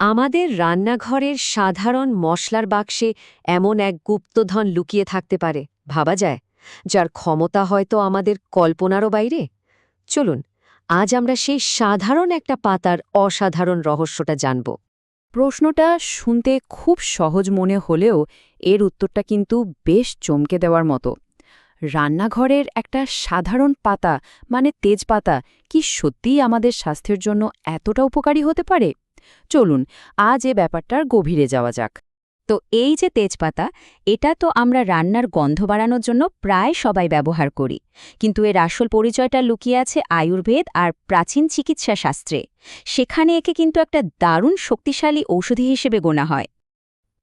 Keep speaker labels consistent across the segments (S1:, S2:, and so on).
S1: আমাদের রান্নাঘরের সাধারণ মশলার বাক্সে এমন এক গুপ্তধন লুকিয়ে থাকতে পারে, ভাবা যায়। যার ক্ষমতা হয়তো আমাদের কল্পনারও বাইরে। চলুন, আজ আমরা সেই সাধারণ একটা পাতার অসাধারণ রহস্যটা জানব।
S2: প্রশ্নটা শুনতে খুব সহজ মনে হলেও এর উত্তরটা কিন্তু বেশ চমকে দেওয়ার মতো। রান্নাঘরের একটা সাধারণ পাতা মানে তেজপাতা, কি সত্যিই আমাদের স্বাস্থ্যের জন্য এতটা উপকারী হতে পারে? চলুন, আজ এ ব্যাপারটার গভীরে যাওয়া যাক।
S3: তো এই যে তেজপাতা, এটা তো আমরা রান্নার গন্ধ বাড়ানোর জন্য প্রায় সবাই ব্যবহার করি। কিন্তু এর আসল পরিচয়টা লুকিয়ে আছে আয়ুর্বেদ আর প্রাচীন চিকিৎসা শাস্ত্রে। সেখানে একে কিন্তু একটা দারুণ শক্তিশালী ঔষধি হিসেবে গোনা হয়।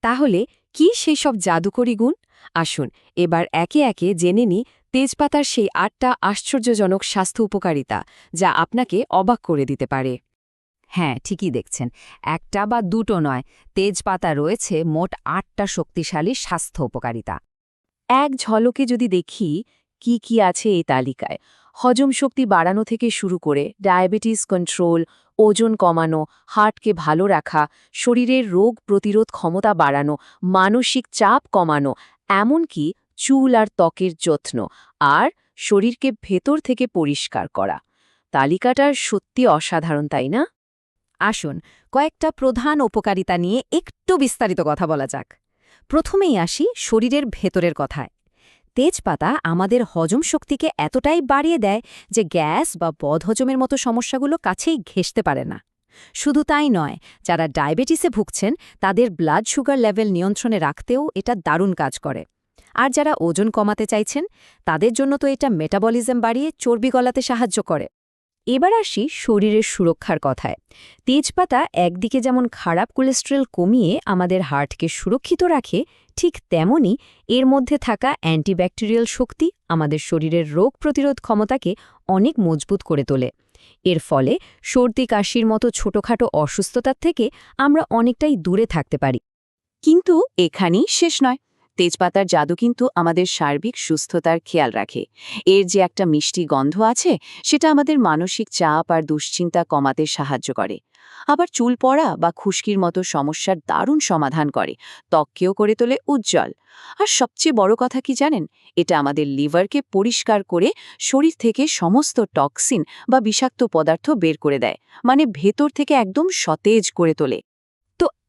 S1: তাহলে, কি সেই সব জাদুকরি গুণ? আসুন, এবার একে একে জেনে নি তেজপাতার সেই আটটা আশ্চর্যজনক স্বাস্থ্য উপকারিতা, যা আপনাকে অবাক করে দিতে পারে।
S3: হ্যাঁ ঠিকই দেখছেন। একটা বা দুটো নয়, তেজপাতা রয়েছে মোট আটটা শক্তিশালী স্বাস্থ্য উপকারিতা।
S2: এক ঝলকে যদি দেখি, কি কি আছে এই তালিকায়? হজম শক্তি বাড়ানো থেকে শুরু করে ডায়াবেটিস কন্ট্রোল, ওজন কমানো, হার্টকে ভালো রাখা, শরীরের রোগ প্রতিরোধ ক্ষমতা বাড়ানো, মানসিক চাপ কমানো, এমনকি চুল আর ত্বকের যত্ন আর শরীরকে ভেতর থেকে পরিষ্কার করা। তালিকাটার সত্যি অসাধারণ, তাই না?
S3: আসুন, কয়েকটা প্রধান উপকারিতা নিয়ে একটু বিস্তারিত কথা বলা যাক। প্রথমেই আসি শরীরের ভেতরের কথায়। তেজপাতা আমাদের হজম শক্তিকে এতটাই বাড়িয়ে দেয় যে গ্যাস বা বদহজমের মতো সমস্যাগুলো কাছেই ঘেঁষতে পারে না। শুধু তাই নয়, যারা ডায়াবেটিসে ভুগছেন, তাদের ব্লাড সুগার লেভেল নিয়ন্ত্রণে রাখতেও এটা দারুণ কাজ করে। আর যারা ওজন কমাতে চাইছেন, তাদের জন্য তো এটা মেটাবলিজম বাড়িয়ে চর্বি গলাতে সাহায্য করে। এবার আসি শরীরের সুরক্ষার কথায়। তেজপাতা একদিকে যেমন খারাপ কোলেস্ট্রল কমিয়ে আমাদের হার্টকে সুরক্ষিত রাখে, ঠিক তেমনি এর মধ্যে থাকা অ্যান্টিব্যাকটেরিয়াল শক্তি আমাদের শরীরের রোগ প্রতিরোধ ক্ষমতাকে অনেক মজবুত করে তোলে। এর ফলে সর্দি, কাশির মতো ছোটখাটো অসুস্থতার থেকে আমরা অনেকটাই দূরে থাকতে পারি।
S2: কিন্তু এখানেই শেষ নয়। তেজপাতার জাদু কিন্তু আমাদের সার্বিক সুস্থতার খেয়াল রাখে। এর যে একটা মিষ্টি গন্ধ আছে, সেটা আমাদের মানসিক চাপ আর দুশ্চিন্তা কমাতে সাহায্য করে। আবার চুল পড়া বা খুশকির মতো সমস্যার দারুণ সমাধান করে, ত্বককেও করে তোলে উজ্জ্বল। আর সবচেয়ে বড় কথা কি জানেন? এটা আমাদের লিভারকে পরিষ্কার করে শরীর থেকে সমস্ত টক্সিন বা বিষাক্ত পদার্থ বের করে দেয় মানে ভেতর থেকে একদম সতেজ করে তোলে।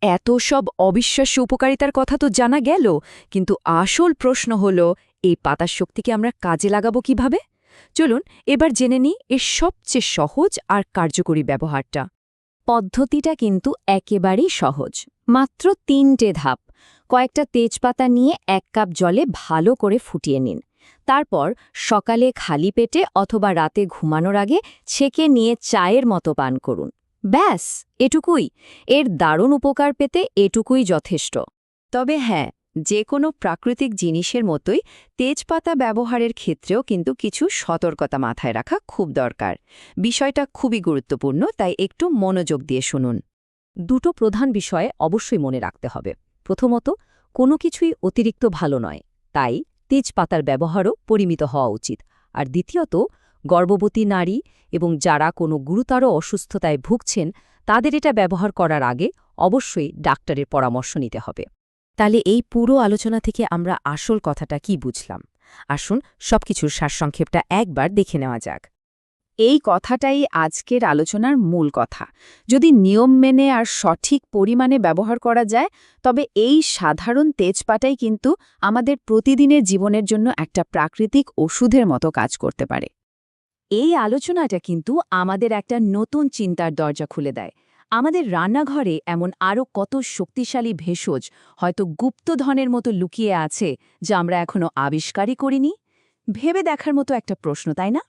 S1: এত সব অবিশ্বাস্য উপকারিতার কথা তো জানা গেল, কিন্তু আসল প্রশ্ন হল, এই পাতার শক্তিকে আমরা কাজে লাগাবো কীভাবে? চলুন, এবার জেনে নিই এর সবচেয়ে সহজ আর কার্যকরী ব্যবহারটা।
S3: পদ্ধতিটা কিন্তু একেবারেই সহজ। মাত্র তিনটে ধাপ। কয়েকটা তেজপাতা নিয়ে এক কাপ জলে ভালো করে ফুটিয়ে নিন। তারপর সকালে খালি পেটে অথবা রাতে ঘুমানোর আগে ছেঁকে নিয়ে চায়ের মতো পান করুন। ব্যাস, এটুকুই। এর দারুণ উপকার পেতে এটুকুই যথেষ্ট।
S1: তবে হ্যাঁ যে কোনো প্রাকৃতিক জিনিসের মতোই তেজপাতা ব্যবহারের ক্ষেত্রেও কিন্তু কিছু সতর্কতা মাথায় রাখা খুব দরকার। বিষয়টা খুবই গুরুত্বপূর্ণ, তাই একটু মনোযোগ দিয়ে শুনুন। দুটো প্রধান বিষয়ে অবশ্যই মনে রাখতে হবে। প্রথমত, কোনো কিছুই অতিরিক্ত ভালো নয়, তাই তেজপাতার ব্যবহারও পরিমিত হওয়া উচিত। আর দ্বিতীয়ত গর্ভবতী নারী এবং যারা কোনো গুরুতর অসুস্থতায় ভুগছেন, তাদের এটা ব্যবহার করার আগে অবশ্যই ডাক্তারের পরামর্শ নিতে হবে। তাহলে এই পুরো আলোচনা থেকে আমরা আসল কথাটা কি বুঝলাম? আসুন সবকিছুর সারসংক্ষেপটা একবার দেখে নেওয়া যাক।
S2: এই কথাটাই আজকের আলোচনার মূল কথা। যদি নিয়ম মেনে আর সঠিক পরিমাণে ব্যবহার করা যায়, তবে এই সাধারণ তেজপাতাই কিন্তু আমাদের প্রতিদিনের জীবনের জন্য একটা প্রাকৃতিক ওষুধের মতো কাজ করতে পারে।
S3: এই আলোচনাটা কিন্তু আমাদের একটা নতুন চিন্তার দরজা খুলে দেয়। আমাদের রান্নাঘরে এমন আরও কত শক্তিশালী ভেষজ হয়তো গুপ্তধনের মতো লুকিয়ে আছে যা আমরা এখনও আবিষ্কারই করিনি? ভেবে দেখার মতো একটা প্রশ্ন, তাই না?